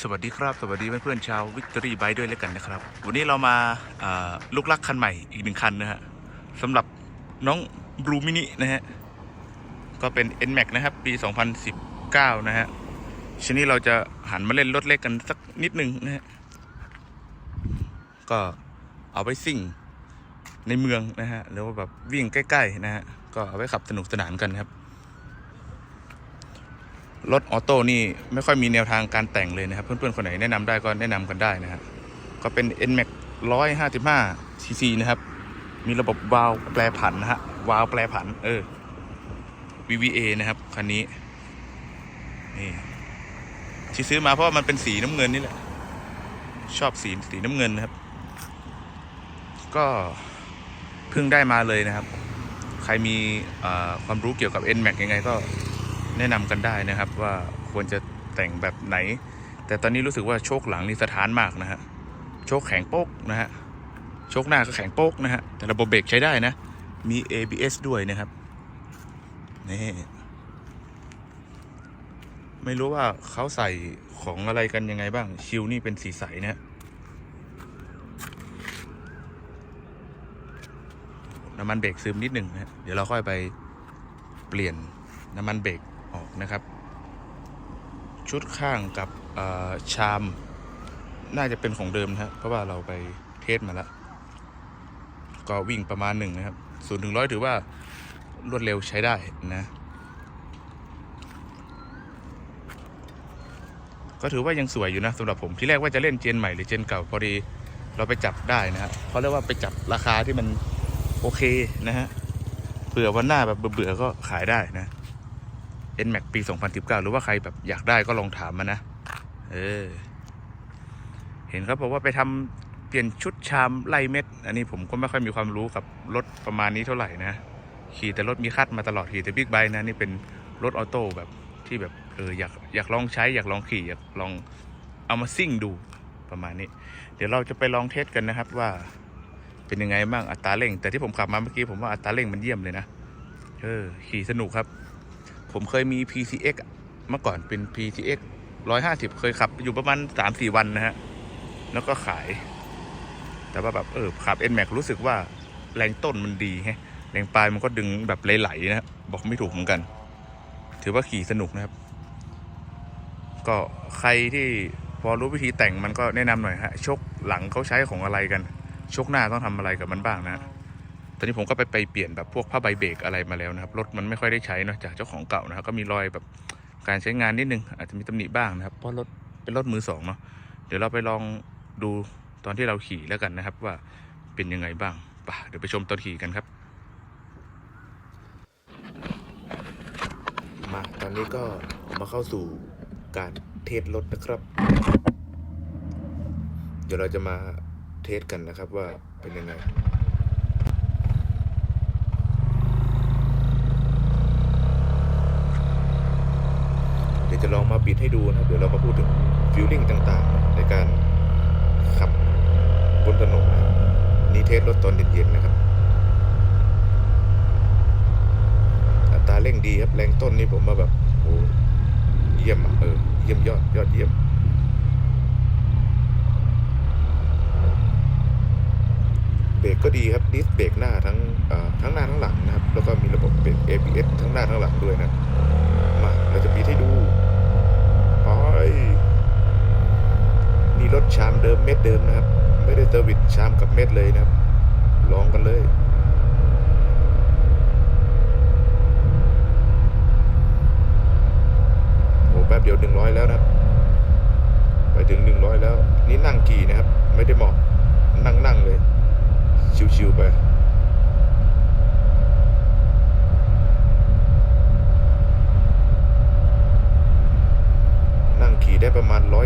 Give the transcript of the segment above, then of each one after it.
สวัสดีครับ สวัสดีเพื่อนๆชาววิกตอรี่ไบด้วยแล้วกันนะครับ วันนี้เรามาาลูกลักคันใหม่อีกหนึ่งคันนะฮะสำหรับน้องบลูมินินะฮะ ก็เป็น NMAX นะครับ ปี 2019 นะฮะชนี้เราจะหันมาเล่นรถเล็กกันสักนิดหนึ่งนะฮะ ก็เอาไปซิ่งในเมืองนะฮะหรือว่าแบบวิ่งใกล้ ๆ นะฮะ ก็เอาไว้ขับสนุกสนานกันครับ รถออโต้นี่ไม่ค่อยมีแนวทางการแต่งเลยนะครับ เพื่อนๆคนไหนแนะนำได้ก็แนะนำกันได้นะฮะก็เป็น NMAX 155 cc นะครับ มีระบบวาล์วแปรผันนะฮะวาล์วแปรผัน เออ VVA นะครับคันนี้นี่ที่ซื้อมาเพราะมันเป็นสีน้ำเงินนี่แหละ ชอบสีสีน้ำเงินนะครับ ก็เพิ่งได้มาเลยนะครับ ใครมีความรู้เกี่ยวกับ NMAX ยังไงก็ แนะนำกันได้นะครับว่าควรจะแต่งแบบไหน แต่ตอนนี้รู้สึกว่าโชคหลังนี่สถานมากนะฮะโชคแข็งโป๊กนะฮะโชคหน้าก็แข็งโป๊กนะฮะแต่ระบบเบรกใช้ได้นะ มี ABS ด้วยนะครับนี่ไม่รู้ว่าเขาใส่ของอะไรกันยังไงบ้าง ชิวนี่เป็นสีใสนะฮะน้ำมันเบรกซึมนิดหนึ่งนะฮะเดี๋ยวเราค่อยไปเปลี่ยนน้ำมันเบรก ออกนะครับ ชุดข้างกับชาม น่าจะเป็นของเดิมนะครับเพราะว่าเราไปเทสมาแล้ว ก็วิ่งประมาณหนึ่งนะครับศูนย์ถึงร้อยถือว่ารวดเร็วใช้ได้นะ ก็ถือว่ายังสวยอยู่นะสำหรับผมที่แรกว่าจะเล่นเจนใหม่หรือเจนเก่าพอดีเราไปจับได้นะครับเขาเรียกว่าไปจับราคาที่มันโอเคนะฮะเผื่อวันหน้าแบบเบื่อๆก็ขายได้นะ NMAX ปี 2019 หรือว่าใครแบบอยากได้ก็ลองถามมานะ เออ เห็นเขาบอกว่าไปทำเปลี่ยนชุดชามไล่เม็ด อันนี้ผมก็ไม่ค่อยมีความรู้กับรถประมาณนี้เท่าไหร่นะ ขี่แต่รถมีคัดมาตลอดขี่แต่บิ๊กไบค์นะ นี่เป็นรถออโต้แบบที่แบบเอออยากอยากลองใช้อยากลองขี่อยากลองเอามาซิ่งดูประมาณนี้ เดี๋ยวเราจะไปลองเทสกันนะครับว่าเป็นยังไงบ้างอัตราเร่ง แต่ที่ผมขับมาเมื่อกี้ผมว่าอัตราเร่งมันเยี่ยมเลยนะ เออ ขี่สนุกครับ ผมเคยมี PCX เมื่อก่อนเป็น PCX 150 เคยขับอยู่ประมาณ 3-4 วันนะฮะ แล้วก็ขาย แต่ว่าแบบเออขับ NMAX รู้สึกว่าแรงต้นมันดีฮะแรงปลายมันก็ดึงแบบไหลๆนะฮะบอกไม่ถูกเหมือนกัน ถือว่าขี่สนุกนะครับ ก็ใครที่พอรู้วิธีแต่งมันก็แนะนำหน่อยฮะชกหลังเขาใช้ของอะไรกัน ชกหน้าต้องทำอะไรกับมันบ้างนะ อนนี้ผมก็ไปไปเปลี่ยนแบบพวกผ้าใบเบรกอะไรมาแล้วนะครับ รถมันไม่ค่อยได้ใช้เนะจากเจ้าของเก่านะครับก็มีรอยแบบการใช้งานนิดนึง อาจจะมีตำหนิบ้างนะครับเพราะรถเป็นรถมือสองเนาะเดี๋ยวเราไปลองดูตอนที่เราขี่แล้วกันนะครับว่าเป็นยังไงบ้างป่ะเดี๋ยวไปชมตอนขี่กันครับ มาตอนนี้ก็มาเข้าสู่การเทสรถนะครับ เดี๋ยวเราจะมาเทสกันนะครับว่าเป็นยังไง ดี๋ยวจะลองมาบิดให้ดูนะเดี๋ยวเรามาพูดถึงฟิลลิ่งต่างๆ ในการขับบนถนนนะนี่เทสรถตอนเย็นๆนะครับอัตราเร่งดีครับแรงต้นนี่ผมมาแบบโอ้เยี่ยมอะเออเยี่ยมยอดยอดเยี่ยมเบรกก็ดีครับดิสเบรกหน้าทั้งทั้งหน้าทั้งหลังนะครับ แล้วก็มีระบบเบรก ABS ทั้งหน้าทั้งหลังด้วยนะ มาเราจะบีทให้ดู ไปนี่รถชามเดิมเม็ดเดิมนะครับ ไม่ได้เซอร์วิสชามกับเม็ดเลยนะครับ ลองกันเลยโอ้แป๊บเดียวหนึ่งร้อยแล้วนะครับ ไปถึงหนึ่งร้อยแล้ว นี่นั่งกี่นะครับ ไม่ได้หมอบนั่งนั่งเลย ชิวๆไป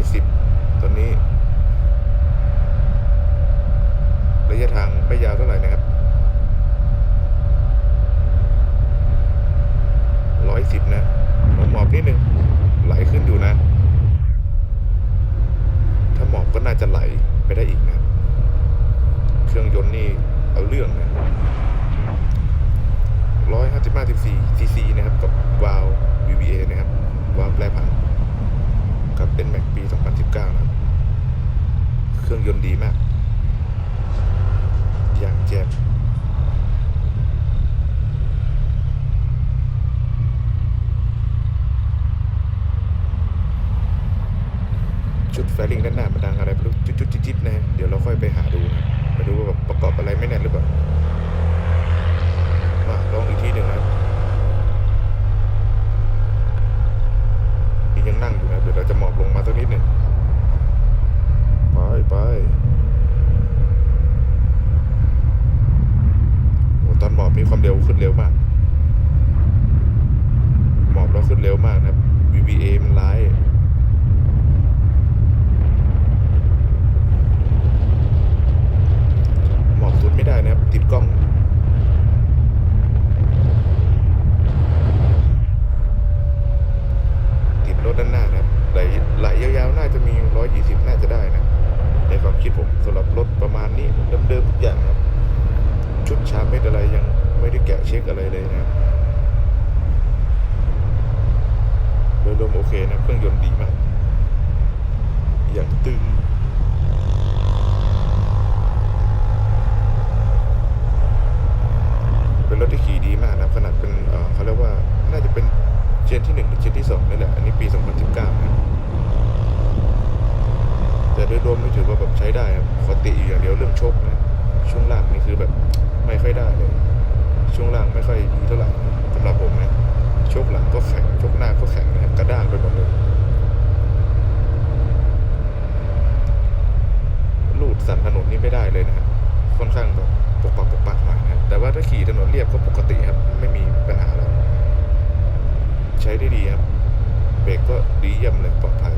110 ไปหาดูนะไปดูว่าแบบประกอบอะไรไม่แน่นหรือเปล่ามาลองอีกทีหนึ่งนะนี่ยังนั่งอยู่นะเดี๋ยวเราจะหมอบลงมาสักนิดหนึ่งไปไปโอ้ตอนหมอบนี่ความเร็วขึ้นเร็วมาก หมอบเราขึ้นเร็วมากนะ VBA มันร้าย หมอบสุด ได้นะครับ ติดกล้อง ติดรถด้านหน้านะครับไหลไหลยาวๆ น่าจะมี 120 น่าจะได้นะ ในความคิดผมสำหรับรถประมาณนี้เดิมๆทุกอย่างครับ ชุดชาร์จเม็ดอะไรยังไม่ได้แกะเช็คอะไรเลยนะครับ โดยรวมโอเคนะ เครื่องยนต์ดีมาก อย่างตึง เป็นรถที่ขี่ดีมากนะครับขนาดเป็นเอ่อเขาเรียกว่าน่าจะเป็นเจนที่หนึ่งหรือเจนที่สองนี่แหละ อันนี้ปี 2019นะแต่โดยรวมนี่ถือว่าแบบใช้ได้ครับข อติอยู่อย่างเดียวเรื่องชคนะช่วงล่างนี่คือแบบไม่ค่อยได้เลย ช่วงล่างไม่ค่อยดีเท่าไหร่สำหรับผมนะชคหลังก็แข็งชคหน้าก็แข็งนะครับกระด้างไปหมดเลยลูดสันถนนนี่ไม่ได้เลยนะครับค่อนข้างแบบปกปักปกปักหน่อยนะแต่ว่าถ้าขี่ถนนเรียบก็ปกติครับ ไม่มีปัญหาอะไรใช้ได้ดีครับเบรกก็ดีเยี่ยมเลยปลอดภัย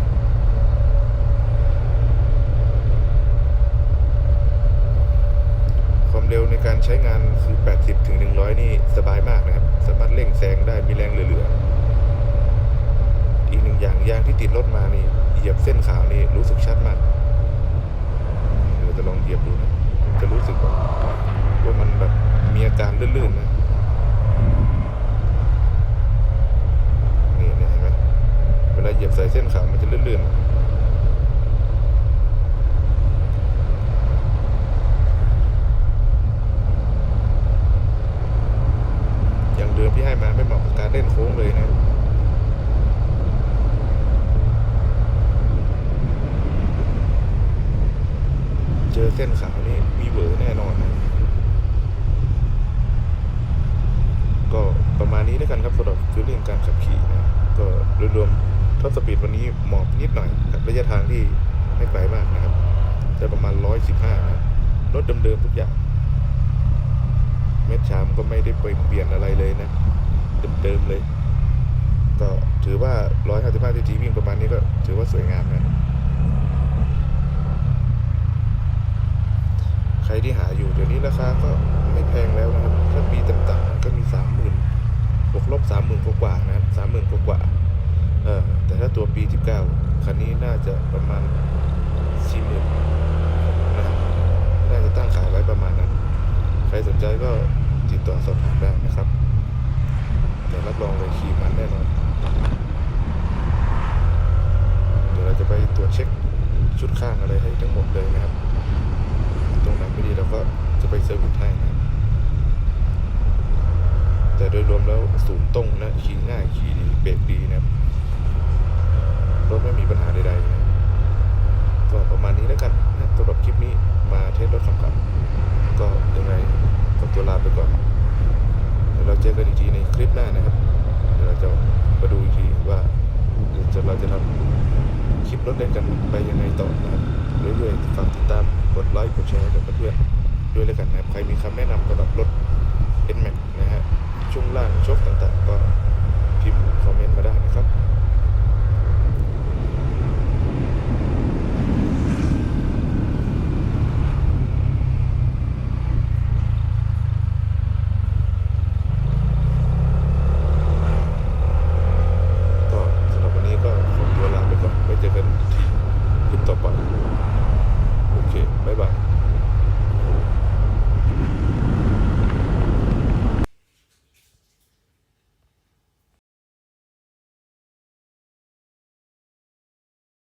ความ เร็วในการใช้งานคือ 80ถึง100 นี่สบายมากนะครับ สามารถเร่งแซงได้มีแรงเหลือๆ อีกหนึ่งอย่างยางที่ติดรถมานี่เหยียบเส้นขาวนี่รู้สึกชัดมากเดี๋ยวจะลองเหยียบดูนะ จะรู้สึกแบบว่ามันแบบมีอาการลื่นๆนะนี่เนี่ยเห็นไหมเวลาเหยียบใส่เส้นขาวมันจะลื่นๆนะอย่างเดิมที่ให้มาไม่เหมาะกับการเล่นโค้งเลยนะ เจอเส้นขาวนี่มีเหวอแน่นอนนะก็ประมาณนี้แล้วกันครับสำหรับฟิลลิ่งการขับขี่นะก็โดยรวมท็อปสปีดวันนี้หมอบนิดหน่อยกับระยะทางที่ไม่ไกลมากนะครับได้ประมาณ 115นะรถเดิมๆทุกอย่าง เม็ดชามก็ไม่ได้ไปเปลี่ยนอะไรเลยนะ เดิมๆเลย ก็ถือว่า 155 cc วิ่งประมาณนี้ก็ถือว่าสวยงามนะ ใค รที่หาอยู่เดี๋ยวนี้ราคาก็ไม่แพงแล้วนะครับ ถ้าปีต่ำๆก็มีสามหมื่นบวกลบสามหมื่นกว่าๆนะครับสามหมื่นกว่าๆเออแต่ถ้าตัวปีที่เก้าคันนี้น่าจะประมาณสี่หมื่นนะครับน่าจะตั้งขายไว้ประมาณนั้น ใครสนใจก็ติดต่อสอบถามได้นะครับแต่รับรองเลยขี่มันแน่นอนเดี๋ยวเราจะไปตรวจเช็คชุดข้างอะไรให้ทั้งหมดเลยนะครับ รงไหนไม่ดีเราก็จะไปเซอร์วิสให้นะแต่โดยรวมแล้วสูงตรงนะขี่ง่ายขี่ดีเบรกดีนะครับรถไม่มีปัญหาใดๆนะก็ประมาณนี้แล้วกันนะสำหรับคลิปนี้มา กั